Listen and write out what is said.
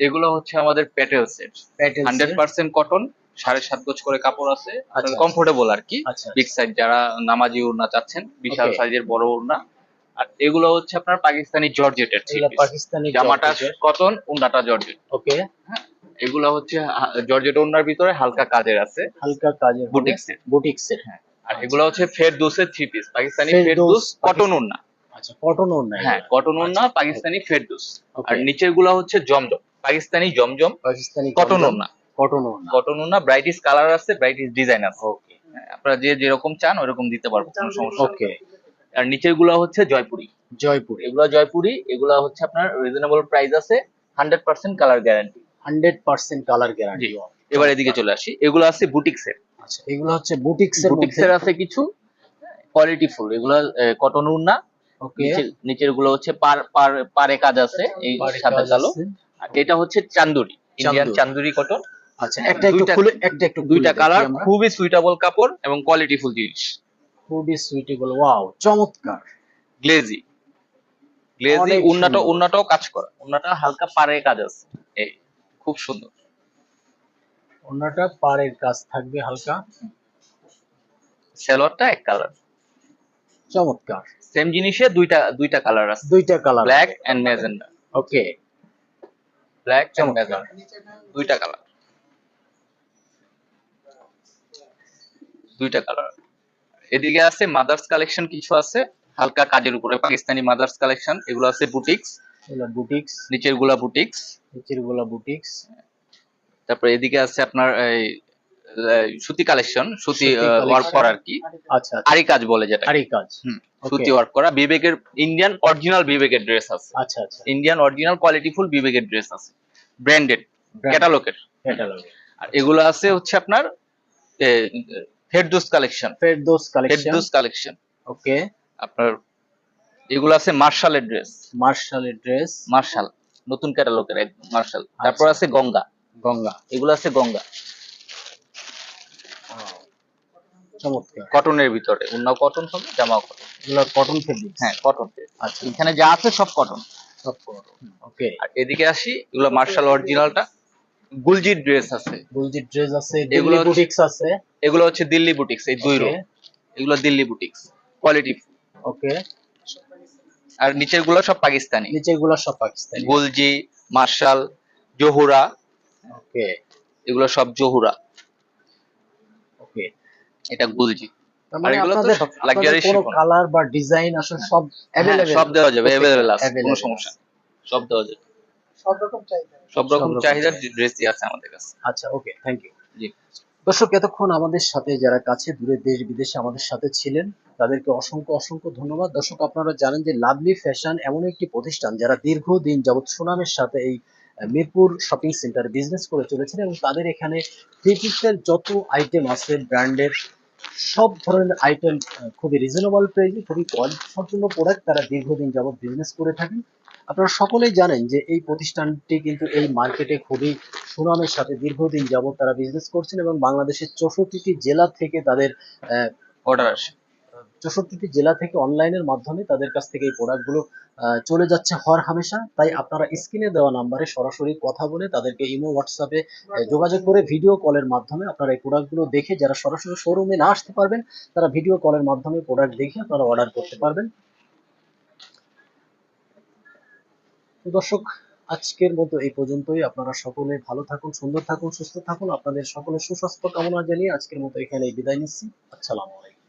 এগুলো হচ্ছে আমাদের প্যাটেল সেট। হান্ড্রেড পার্সেন্ট কটন সাড়ে সাত গজ করে কাপড় আছে। আচ্ছা। কমফোর্টেবল আর কি। আচ্ছা। বিগ সাইজ যারা নামাজি ওড়না চাচ্ছেন বিশাল. সাইজের বড় ওড়না। আর এগুলো হচ্ছে আপনার পাকিস্তানি জর্জেটের পাকিস্তানি জামাটা কটন ওড়নাটা জর্জেট। ওকে এগুলো হচ্ছে জর্জেট ওড়নার ভিতরে হালকা কাজের আছে। হালকা কাজের বুটিক্সের বুটিক্সের হ্যাঁ। আর এগুলো হচ্ছে ফেরদৌসের three piece Pakistani Ferdous, cotton ওড়না। আচ্ছা কটন নাই হ্যাঁ কটন ওড়না পাকিস্তানি ফেরদৌস. আর নিচেরগুলো হচ্ছে জমজম। পাকিস্তানি জমজম পাকিস্তানি কটন ওড়না। কটন ওর না কটন ওড়না ব্রাইটিস কালার আছে ব্রাইটিস ডিজাইন আছে। ওকে হ্যাঁ, আপনারা যে যেরকম চান ওরকম দিতে পারব কোনো সমস্যা ওকে আর নিচেরগুলো হচ্ছে জয়পুরি। জয়পুর। এগুলো জয়পুরি এগুলো হচ্ছে আপনার রিজনেবল প্রাইস আছে hundred percent colour guarantee hundred percent colour guarantee. এবার এদিকে চলে আসি। এগুলো আছে বুটিক্সের আচ্ছা এগুলো হচ্ছে বুটিক্সের মধ্যে। বুটিক্সের আছে কিছু কোয়ালিটি ফুল এগুলো কটন ওকে নিচেরগুলো হচ্ছে পার পার পারে কাজ আছে এই সাদা কালো। এটা হচ্ছে চান্দুরি ইন্ডিয়ান চান্দুরি। কটন আচ্ছা একটা একটু খুলে একটা একটু দুইটা কালার খুবই সুইটেবল কাপড় এবং কোয়ালিটি ফুল জিনিস। খুবই সুইটেবল ওয়াও চমৎকার। গ্লেজি গ্লেজি উন্নাটা উন্নাটাও কাজ করা। উন্নাটা হালকা পারে কাজ আছে। এই খুব সুন্দর। ওনাটা পাড়ের কাজ থাকবে হালকা। সেলোয়ারটা এক কালার চমৎকার। সেম জিনিসে দুইটা দুইটা কালার আছে। দুইটা colour black and magenta okay black and চমৎকার। দুইটা কালার দুইটা কালার এদিকে আছে মাদার্স কালেকশন কিছু আছে হালকা কাজের উপরে পাকিস্তানি মাদার্স কালেকশন এগুলো আছে বুটিক্স এগুলো বুটিক্স নিচেরগুলা বুটিক্স নিচেরগুলা বুটিক্স তারপর এদিকে আছে আপনার এই, সুতি কালেকশন সুতি ওয়ার্ক করা আর কি? আচ্ছা আরি কাজ বলে যেটা আরি কাজ। সুতি ওয়ার্ক করা। বিবেকের ইন্ডিয়ান অরিজিনাল বিবেকের ড্রেস আছে। আচ্ছা আচ্ছা। ইন্ডিয়ান অরিজিনাল কোয়ালিটিফুল বিবেকের ড্রেস আছে। ব্র্যান্ডেড ক্যাটালগের ক্যাটালগ আর এগুলো আছে হচ্ছে আপনার Ferdous collection Ferdous collection Ferdous collection okay আপনার এগুলো আছে মার্শালের ড্রেস মার্শালের ড্রেস মার্শাল নতুন ক্যাটালগের মার্শাল তারপর আছে গঙ্গা। গঙ্গা। এগুলো আছে গঙ্গা। চমৎকার। কটনের ভিতরে। অন্য কটন হবে জামাও কটন। এগুলো কটন ফেব্রিক হ্যাঁ কটন আচ্ছা। এখানে যা আছে সব কটন সব কটন ওকে আর এদিকে আসি এগুলো মার্শাল অরিজিনালটা। গুলজির ড্রেস আছে। গুলজির ড্রেস আছে এগুলো বুটিক্স আছে। এগুলো হচ্ছে দিল্লি বুটিক্স এই দুই রো এগুলো দিল্লি বুটিক্স কোয়ালিটি ওকে আর নিচেরগুলো সব পাকিস্তানি। নিচেরগুলো সব পাকিস্তানি। গুলজি মার্শাল জহুরা। ওকে এগুলো সব জহুরা। এটা গুলজি। তার মানে এগুলো তো আপনাদের সব আপনাদের luxury কোনো কালার বা ডিজাইন আসলে সব হ্যাঁ, সব দেওয়া যাবে অ্যাভেলেবেল আছে কোনো সমস্যা সব দেওয়া যাবে। সব রকম চাহিদা সব রকম রকম চাহিদার ড্রেসই আছে আমাদের কাছে। আচ্ছা ওকে থ্যাংক ইউ জি। দর্শক এতক্ষণ আমাদের সাথে যারা কাছে দূরে দেশ বিদেশে আমাদের সাথে ছিলেন তাদেরকে অসংখ্য অসংখ্য ধন্যবাদ। দর্শক আপনারা জানেন যে লাভলি ফ্যাশন এমন একটি প্রতিষ্ঠান যারা দীর্ঘদিন যাবৎ সুনামের সাথে এই মিরপুর শপিং সেন্টার বিজনেস করে চলেছেন এবং তাদের এখানে থ্রিপিক্সের যত আইটেম আছে ব্র্যান্ডের সব ধরনের আইটেম খুবই রিজনেবল প্রাইসে খুবই কোয়ালিটি প্রোডাক্ট তারা দীর্ঘদিন যাবৎ বিজনেস করে থাকেন। আপনারা সকলেই জানেন যে এই প্রতিষ্ঠানটি কিন্তু এই মার্কেটে খুবই সুনামের সাথে দীর্ঘদিন যাবৎ তারা বিজনেস করছেন এবং বাংলাদেশের চৌষট্টিটি জেলা থেকে তাদের অর্ডার আসে। চৌষট্টিটি জেলা থেকে অনলাইনের মাধ্যমে তাদের কাছ থেকে এই প্রোডাক্টগুলো চলে যাচ্ছে হর হামেশা। তাই আপনারা স্ক্রিনে দেওয়া নাম্বারে সরাসরি কথা বলে তাদেরকে ইমো হোয়াটসঅ্যাপে যোগাযোগ করে ভিডিও কলের মাধ্যমে আপনারা এই প্রোডাক্টগুলো দেখে যারা সরাসরি শোরুমে না আসতে পারবেন তারা ভিডিও কলের মাধ্যমে প্রোডাক্ট দেখে আপনারা অর্ডার করতে পারবেন। দর্শক আজকের মতো এই পর্যন্তই। আপনারা সকলে ভালো থাকুন সুন্দর থাকুন সুস্থ থাকুন। আপনাদের সকলের সুস্বাস্থ্য কামনা জানিয়ে আজকের মতো এখানে বিদায় নিচ্ছি। আসসালামু আলাইকুম।